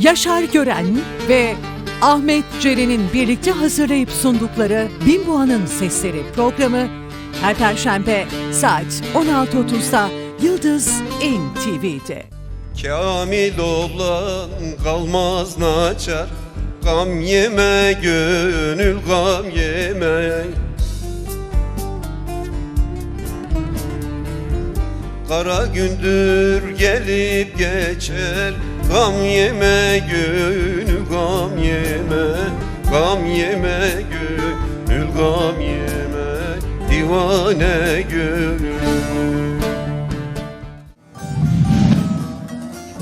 Yaşar Gören ve Ahmet Ceren'in birlikte hazırlayıp sundukları Bimboğa'nın Sesleri programı her Perşembe saat 16.30'da Yıldız NTV'de. Kamil olan kalmaz naçar Gam yeme gönül gam yeme Kara gündür gelip geçer Gam yeme gönül gam yeme Gam yeme gönül gam yeme Divane gönül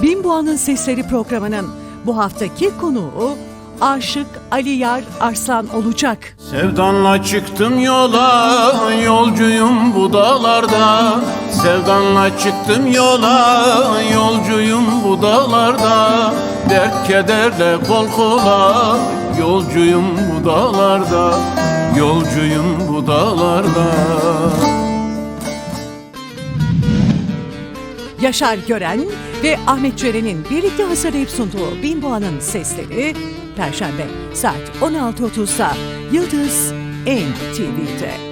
Bimboğa'nın Sesleri programının bu haftaki konuğu Aşık Ali Yar Arslan olacak. Sevdanla çıktım yola, yolcuyum bu dağlarda. Sevdanla çıktım yola, yolcuyum bu dağlarda. Dert kederle kol kola, yolcuyum bu dağlarda. Yolcuyum bu dağlarda. Yaşar Gören ve Ahmet Ceren'in birlikte hazırlayıp sunduğu Bimboğa'nın Sesleri Perşembe saat 16.30'da Yıldız NTV'de.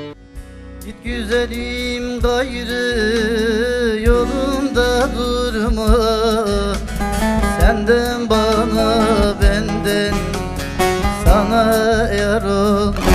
Git güzelim gayrı yolunda durma. Senden bana benden sana yar olma.